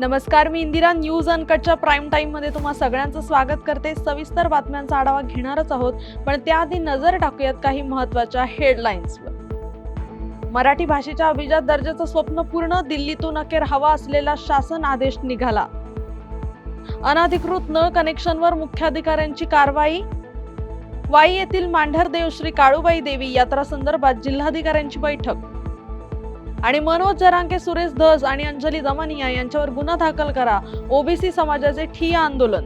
नमस्कार मी इंदिरा न्यूज अनकटच्या प्राईम टाईममध्ये तुम्हा सगळ्यांचं स्वागत करते. सविस्तर बातम्यांचा आढावा घेणारच आहोत पण त्याआधी नजर टाकूयात काही महत्त्वाच्या हेडलाईन्सवर मराठी भाषेच्या अभिजात दर्जाचं स्वप्न पूर्ण दिल्लीतून अखेर हवा असलेला शासन आदेश निघाला. अनधिकृत न कनेक्शनवर मुख्याधिकाऱ्यांची कारवाई. वाई येथील मांढरदेव श्री काळूबाई देवी यात्रा संदर्भात जिल्हाधिकाऱ्यांची बैठक. आणि मनोज जरांके सुरेश धस आणि अंजली दमानिया यांच्यावर गुन्हा दाखल करा. ओबीसी समाजाचे ठिया आंदोलन.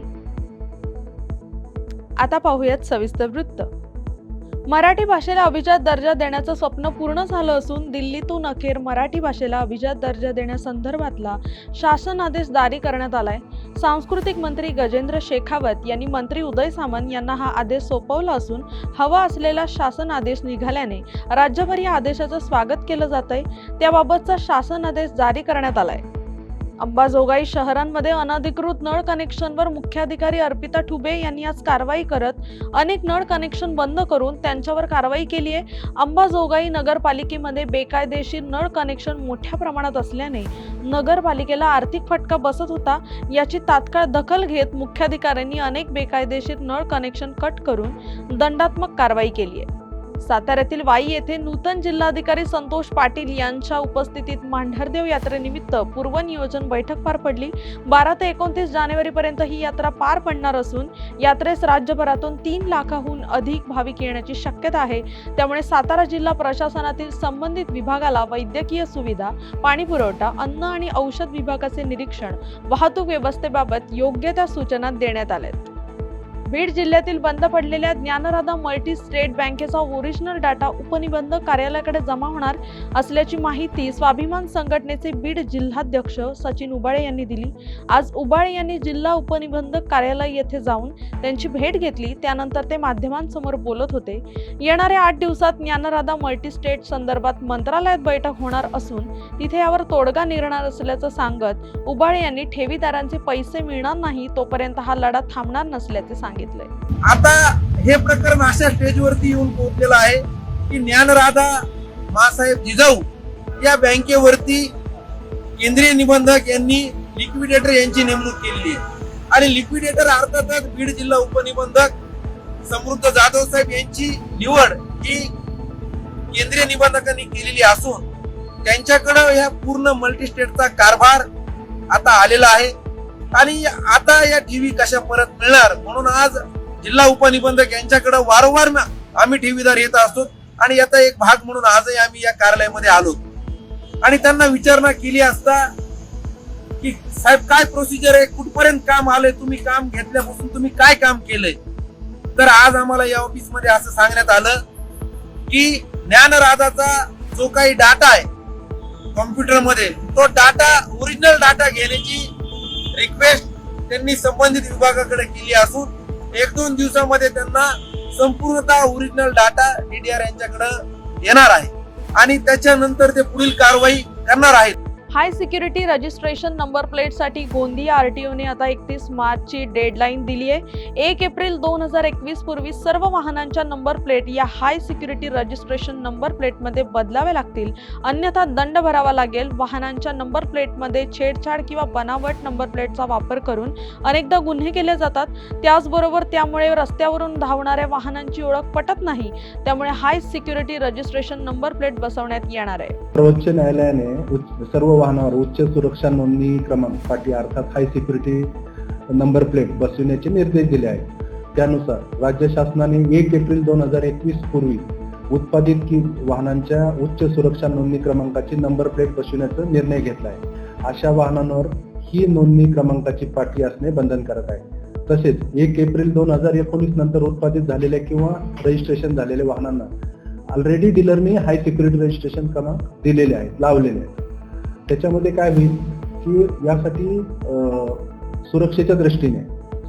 आता पाहूयात सविस्तर वृत्त. मराठी भाषेला अभिजात दर्जा देण्याचं स्वप्न पूर्ण झालं असून दिल्लीतून अखेर मराठी भाषेला अभिजात दर्जा देण्यासंदर्भातला शासन आदेश जारी करण्यात आलाय. सांस्कृतिक मंत्री गजेंद्र शेखावत यांनी मंत्री उदय सामंत यांना हा आदेश सोपवला असून हवा असलेला शासन आदेश निघाल्याने राज्यभर या आदेशाचं स्वागत केलं जात आहे त्याबाबतचा शासन आदेश जारी करण्यात आलाय. अंबाजोगाई शहरांमध्ये अनधिकृत नळ कनेक्शनवर मुख्याधिकारी अर्पिता ठुबे यांनी आज कारवाई करत अनेक नळ कनेक्शन बंद करून त्यांच्यावर कारवाई केली आहे. अंबाजोगाई नगरपालिकेमध्ये बेकायदेशीर नळ कनेक्शन मोठ्या प्रमाणात असल्याने नगरपालिकेला आर्थिक फटका बसत होता. याची तात्काळ दखल घेत मुख्याधिकाऱ्यांनी अनेक बेकायदेशीर नळ कनेक्शन कट करून दंडात्मक कारवाई केली आहे. साताऱ्यातील वाई येथे नूतन जिल्हाधिकारी संतोष पाटील यांच्या उपस्थितीत मांढरदेव यात्रेनिमित्त पूर्वनियोजन बैठक पार पडली. बारा ते एकोणतीस जानेवारी पर्यंत ही यात्रा पार पडणार असून यात्रेस राज्यभरातून तीन लाखाहून अधिक भाविक येण्याची शक्यता आहे. त्यामुळे सातारा जिल्हा प्रशासनातील संबंधित विभागाला वैद्यकीय सुविधा पाणी पुरवठा अन्न आणि औषध विभागाचे निरीक्षण वाहतूक व्यवस्थेबाबत योग्य त्या सूचना देण्यात आल्यात. बीड जिल्ह्यातील बंद पडलेल्या ज्ञानराधा मल्टी स्टेट बँकेचा ओरिजिनल डाटा उपनिबंधक कार्यालयाकडे जमा होणार असल्याची माहिती स्वाभिमान संघटनेचे बीड जिल्हाध्यक्ष सचिन उबाळे यांनी दिली. आज उबाळे यांनी जिल्हा उपनिबंधक कार्यालय येथे जाऊन त्यांची भेट घेतली. त्यानंतर ते माध्यमांसमोर बोलत होते. येणाऱ्या आठ दिवसात ज्ञानराधा मल्टी स्टेट संदर्भात मंत्रालयात बैठक होणार असून तिथे यावर तोडगा निघणार असल्याचं सांगत उबाळे यांनी ठेवीदारांचे पैसे मिळणार नाही तोपर्यंत हा लढा थांबणार नसल्याचे सांगितले. आता हे प्रकरण अशा स्टेजवरती येऊन पोहोचलेलं आहे की ज्ञानराधा मासाहेब जिजाऊ या बँकेवरती केंद्रीय निबंधक यांनी लिक्विडेटर यांची नेमणूक केलेली आहे. आणि लिक्विडेटर अर्थातच बीड जिल्हा उपनिबंधक समृद्ध जाधव साहेब यांची निवड ही केंद्रीय निबंधकांनी केलेली असून त्यांच्याकडं या पूर्ण मल्टीस्टेटचा कारभार आता आलेला आहे. आणि आता या टीव्ही कशा परत मिळणार? म्हणून आज जिल्हा उपनिबंधक यांच्याकडे वारंवार आम्ही ठेवीदार येत असतो आणि याचा एक भाग म्हणून आजही आम्ही या कार्यालयामध्ये आलो. आणि त्यांना विचारणा केली असता की साहेब काय प्रोसिजर आहे? कुठपर्यंत काम आलंय? तुम्ही काम घेतल्यापासून तुम्ही काय काम केलंय? तर आज आम्हाला या ऑफिसमध्ये असं सांगण्यात आलं की ज्ञानराजाचा जो काही डाटा आहे कॉम्प्युटरमध्ये तो डाटा ओरिजिनल डाटा घेण्याची रिक्वेस्ट त्यांनी संबंधित विभागाकडे केली असून एक दोन दिवसामध्ये त्यांना संपूर्णतः ओरिजिनल डाटा डीडीआर यांच्याकडे येणार आहे. आणि त्याच्यानंतर ते पुढील कारवाई करणार आहेत. हाय सिक्युरिटी रजिस्ट्रेशन नंबर प्लेटसाठी गोंदिया आरटीओने आता एकतीस मार्चची डेडलाईन दिली आहे. एक एप्रिल दोन हजार एकवीस पूर्वी सर्व वाहनांच्या नंबर प्लेट या हाय सिक्युरिटी रजिस्ट्रेशन नंबर प्लेटमध्ये बदलाव्या लागतील. अन्यथा दंड भरावा लागेल. वाहनांच्या नंबर प्लेटमध्ये छेडछाड किंवा बनावट नंबर प्लेटचा वापर करून अनेकदा गुन्हे केले जातात. त्याचबरोबर त्यामुळे रस्त्यावरून धावणाऱ्या वाहनांची ओळख पटत नाही. त्यामुळे high security registration number plate बसवण्यात येणार आहे. सर्वोच्च न्यायालयाने सर्व वाहनावर उच्च सुरक्षा नोंदणी क्रमांक पाठी अर्थात हाय सिक्युरिटी नंबर प्लेट बसविण्याचे निर्देश दिले आहेत. त्यानुसार राज्य शासनाने एक एप्रिल दोन हजार एकवीस पूर्वी उत्पादित की वाहनांच्या उच्च सुरक्षा नोंदणी क्रमांकाची नंबर प्लेट बसविण्याचा निर्णय घेतला आहे. अशा वाहनांवर ही नोंदणी क्रमांकाची पाठी असणे बंधनकारक आहे. तसेच एक एप्रिल दोन हजार एकोणीस नंतर उत्पादित झालेल्या किंवा रजिस्ट्रेशन झालेल्या वाहनांना ऑलरेडी डीलरने हाय सिक्युरिटी रजिस्ट्रेशन क्रमांक दिलेले आहेत लावलेले आहेत. त्याच्यामध्ये काय होईल की यासाठी अं, सुरक्षेच्या दृष्टीने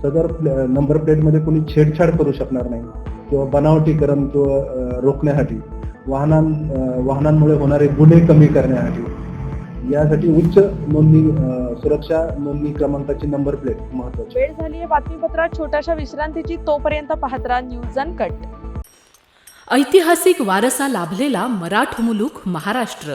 सदर नंबर प्लेटमध्ये कोणी छेडछाड करू शकणार नाही किंवा बनावटीकरण किंवा रोखण्यासाठी वाहनां वाहनांमुळे होणारे गुन्हे कमी करण्यासाठी. यासाठी उच्च नोंदणी सुरक्षा नोंदणी क्रमांकाची नंबर प्लेट महत्वाची वेळ झाली आहे बातमीपत्रात. छोट्याशा विश्रांतीची तोपर्यंत पाहत राहा न्यूज अनकट ऐतिहासिक वारसा लाभलेला मराठ मुलूक महाराष्ट्र.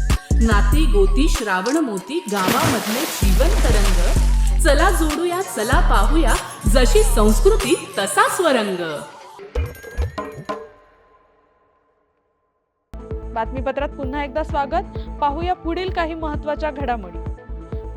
नाती गोती श्रावण मोती गावामधले जीवन तरंग. चला जोडूया चला पाहूया जशी संस्कृती तसा स्वरंग. बातमीपत्रात पुन्हा एकदा स्वागत. पाहूया पुढील काही महत्त्वाच्या घडामोडी.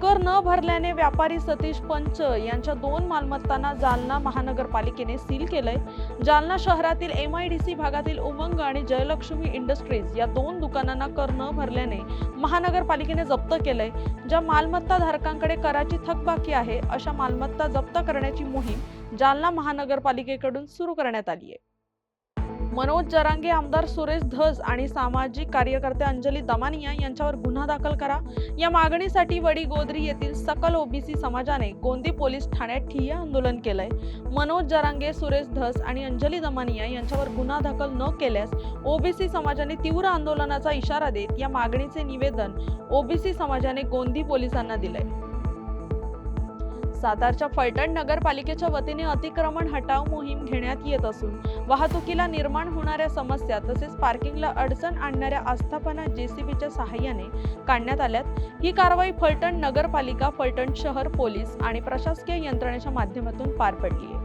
कर न भरल्याने व्यापारी सतीश पंच यांच्या दोन मालमत्तांना जालना महानगरपालिकेने सील केलंय. जालना शहरातील एम आय डी सी भागातील उमंग आणि जयलक्ष्मी इंडस्ट्रीज या दोन दुकानांना कर न भरल्याने महानगरपालिकेने जप्त केलंय. ज्या मालमत्ता धारकांकडे कराची थकबाकी आहे अशा मालमत्ता जप्त करण्याची मोहीम जालना महानगरपालिकेकडून सुरू करण्यात आली आहे मनोज जरांगे आमदार सुरेश धस आणि सामाजिक कार्यकर्ते अंजली दमानिया यांच्यावर गुन्हा दाखल करा. या मागणीसाठी वडी गोदरी येथील सकल ओबीसी समाजाने गोंदी पोलीस ठाण्यात ठिय्या आंदोलन केलंय. मनोज जरांगे सुरेश धस आणि अंजली दमानिया यांच्यावर गुन्हा दाखल न केल्यास ओबीसी समाजाने तीव्र आंदोलनाचा इशारा देत या मागणीचे निवेदन ओबीसी समाजाने गोंदी पोलिसांना दिलंय. सातारच्या फलटण नगरपालिकेच्या वतीने अतिक्रमण हटाव मोहीम घेण्यात येत असून वाहतुकीला निर्माण होणाऱ्या समस्या तसेच पार्किंगला अडचण आणणाऱ्या आस्थापना जेसीबीच्या सहाय्याने काढण्यात आल्यात. ही कारवाई फलटण नगरपालिका फलटण शहर पोलीस आणि प्रशासकीय यंत्रणेच्या माध्यमातून पार पडली आहे.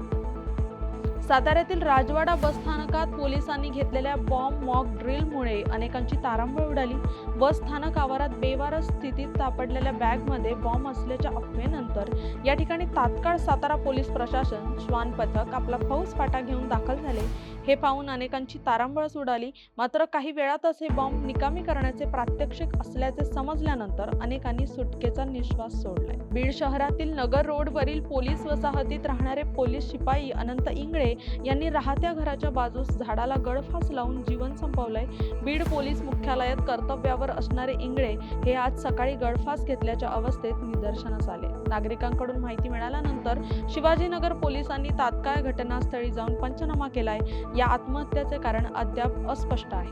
साताऱ्यातील राजवाडा बसस्थानकात पोलिसांनी घेतलेल्या बॉम्ब मॉक ड्रिलमुळे अनेकांची तारांबळ उडाली. बस स्थानक आवारात बेवारस स्थितीत सापडलेल्या बॅगमध्ये बॉम्ब असल्याच्या अफवेनंतर या ठिकाणी तात्काळ सातारा पोलीस प्रशासन श्वान पथक आपला फौज फाटा घेऊन दाखल झाले. हे पाहून अनेकांची तारांबळच उडाली. मात्र काही वेळातच हे बॉम्ब निकामी करण्याचे प्रात्यक्षिक असल्याचे समजल्यानंतर अनेकांनी सुटकेचा निश्वास सोडलाय. बीड शहरातील नगर रोडवरील पोलीस वसाहतीत राहणारे पोलीस शिपाई अनंत इंगळे यांनी राहत्या घराच्या बाजूस झाडाला गळफास लावून जीवन संपवलंय. बीड पोलीस मुख्यालयात कर्तव्यावर असणारे इंगळे हे आज सकाळी गळफास घेतल्याच्या अवस्थेत निदर्शनास आले. नागरिकांकडून माहिती मिळाल्यानंतर शिवाजीनगर पोलिसांनी तात्काळ घटनास्थळी जाऊन पंचनामा केलाय. या आत्महत्याचे कारण अद्याप अस्पष्ट आहे.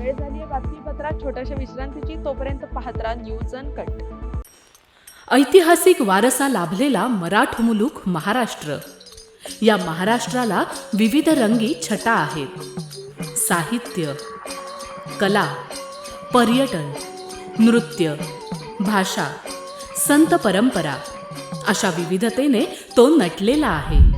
वेळ झाली आहे बातमीपत्रात. छोट्याशा विश्रांतीची. तोपर्यंत पाहत राहा न्यूज अन कट. ऐतिहासिक वारसा लाभलेला मराठ मुलूक महाराष्ट्र. या महाराष्ट्राला विविध रंगी छटा आहेत. साहित्य कला पर्यटन नृत्य भाषा संत परंपरा अशा विविधतेने तो नटलेला आहे.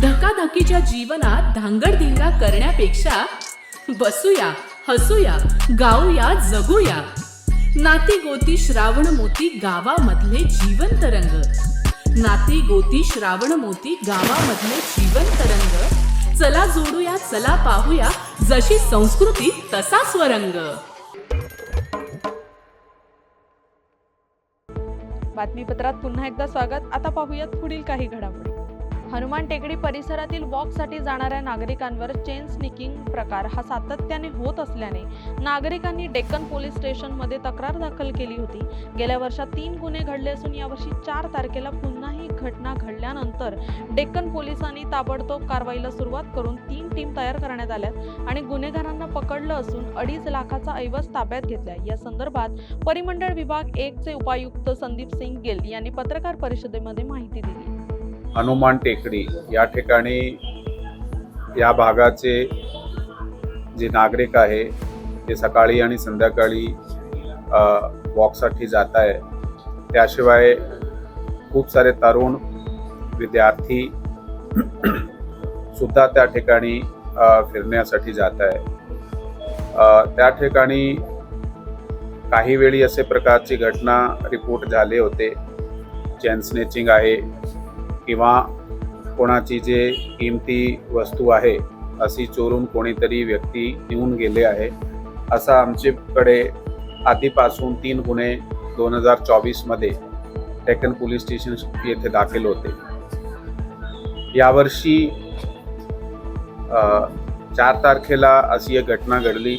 धकाधकीच्या जीवनात धांगडधिंगा करण्यापेक्षा बसूया हसूया गाऊया जगूया. नाती गोती श्रावण मोती गावामधले जीवन तरंग नाती गोती श्रावण मोती गावामधले जीवन तरंग चला जोडूया चला पाहूया जशी संस्कृती तसा स्वरंग. बातमीपत्रात पुन्हा एकदा स्वागत. आता पाहूयात पुढील काही घडामोडी. हनुमान टेकडी परिसरातील वॉकसाठी जाणाऱ्या नागरिकांवर चेन स्निकिंग प्रकार. हा सातत्याने होत असल्याने नागरिकांनी डेक्कन पोलीस स्टेशनमध्ये तक्रार दाखल केली होती. गेल्या वर्षात तीन गुन्हे घडले असून यावर्षी चार तारखेला पुन्हा ही घटना घडल्यानंतर डेक्कन पोलिसांनी ताबडतोब कारवाईला सुरुवात करून तीन टीम तयार करण्यात आल्यात आणि गुन्हेगारांना पकडलं असून अडीच लाखाचा ऐवज ताब्यात घेतला या संदर्भात परिमंडळ विभाग एकचे उपायुक्त संदीप सिंग गिल यांनी पत्रकार परिषदेमध्ये माहिती दिली. हनुमान टेकडी या ठिकाणी या भागाचे जे नागरिक आहे ते सकाळी आणि संध्याकाळी वॉकसाठी जात आहे त्याशिवाय खूप सारे तरुण विद्यार्थी सुद्धा त्या ठिकाणी फिरण्यासाठी जात आहे त्या ठिकाणी काही वेळी असे प्रकारची घटना रिपोर्ट झाले होते. चेन स्नेचिंग आहे किंवा कोणाची जे किमती वस्तू आहे अशी चोरून कोणीतरी व्यक्ती येऊन गेले आहे. असा आमच्याकडे आधीपासून तीन गुन्हे दोन हजार चोवीसमध्ये टेकन पोलीस स्टेशन येथे दाखल होते. यावर्षी चार तारखेला अशी एक घटना घडली.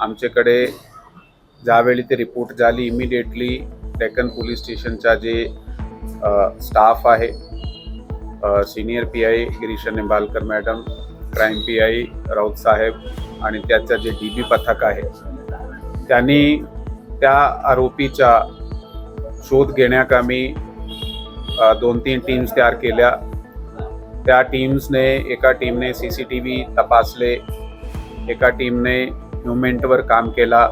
आमच्याकडे ज्यावेळी ते रिपोर्ट झाली इमिडिएटली डेक्कन पोलीस स्टेशनचा जे स्टाफ आहे senior P I Girish Nimbalkar madam crime P I Raut साहेब आणि त्याचं जे डी बी पथक आहे त्यांनी त्या आरोपीचा शोध घेण्याकामी दोन तीन टीम्स तयार केल्या. त्या टीम्सने एका टीमने सी सी टी व्ही तपासले एका टीमने ह्युमेंटवर काम केला.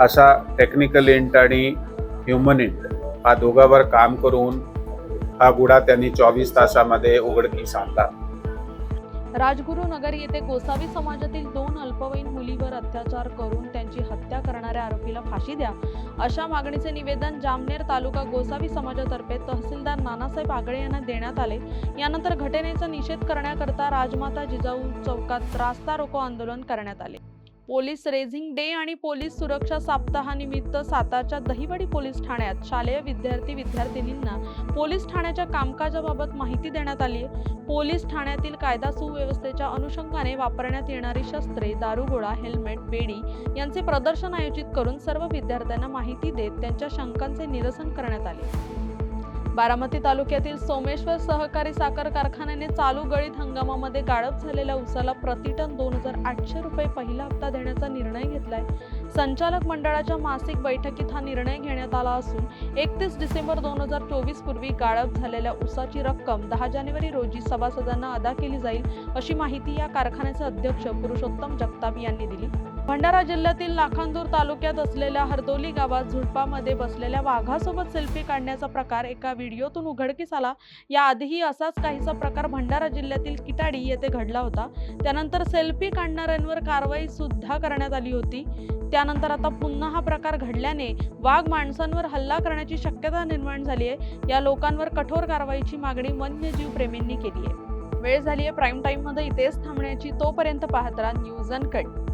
असा टेक्निकल इंट आणि ह्युमन इंट हा दोघावर काम करून हा गुन्हा त्यांनी चोवीस तासामध्ये उघडकीस आणला. राजगुरू नगर येथे गोसावी समाजातील दोन अल्पवयीन मुलीवर अत्याचार करून त्यांची हत्या करणाऱ्या आरोपीला फाशी द्या. अशा मागणीचे निवेदन जामनेर तालुका गोसावी समाजातर्फे तहसीलदार नानासाहेब आगळे यांना देण्यात आले. यानंतर घटनेचा निषेध करण्याकरता राजमाता जिजाऊ चौकात रास्ता रोको आंदोलन करण्यात आले. पोलीस रेझिंग डे आणि पोलीस सुरक्षा सप्ताहानिमित्त सातारच्या दहिवडी पोलीस ठाण्यात शालेय विद्यार्थी विद्यार्थिनींना पोलीस ठाण्याच्या कामकाजाबाबत माहिती देण्यात आली पोलीस ठाण्यातील कायदा सुव्यवस्थेच्या अनुषंगाने वापरण्यात येणारी शस्त्रे दारुगोळा हेल्मेट बेडी यांचे प्रदर्शन आयोजित करून सर्व विद्यार्थ्यांना माहिती देत त्यांच्या शंकांचे निरसन करण्यात आले. बारामती तालुक्यातील सोमेश्वर सहकारी साखर कारखान्याने चालू गळीत हंगामामध्ये गाळप झालेल्या उसाला प्रतिटन दोन हजार आठशे रुपये पहिला हप्ता देण्याचा निर्णय घेतलाय. संचालक मंडळाच्या मासिक बैठकीत हा निर्णय घेण्यात आला असून एकतीस डिसेंबर दोन हजार चोवीस पूर्वी गाळप झालेल्या उसाची रक्कम दहा जानेवारी रोजी सभासदांना अदा केली जाईल अशी माहिती या कारखान्याचे अध्यक्ष पुरुषोत्तम जगताप यांनी दिली. भंडारा जिल्ह्यातील लाखांदूर तालुक्यात असलेल्या हरदोली गावात झुडपामध्ये बसलेल्या वाघासोबत सेल्फी काढण्याचा प्रकार एका व्हिडिओतून उघडकीस आला. याआधीही असाच काहीसा प्रकार भंडारा जिल्ह्यातील किटाडी येथे घडला होता. त्यानंतर सेल्फी काढणाऱ्यांवर कारवाई सुद्धा करण्यात आली होती. त्यानंतर आता पुन्हा हा प्रकार घडल्याने वाघ माणसांवर हल्ला करण्याची शक्यता निर्माण झाली आहे या लोकांवर कठोर कारवाईची मागणी वन्यजीव प्रेमींनी केली आहे वेळ झाली आहे प्राईम टाईममध्ये इथेच थांबण्याची. तोपर्यंत पाहत राहा न्यूज अँड कट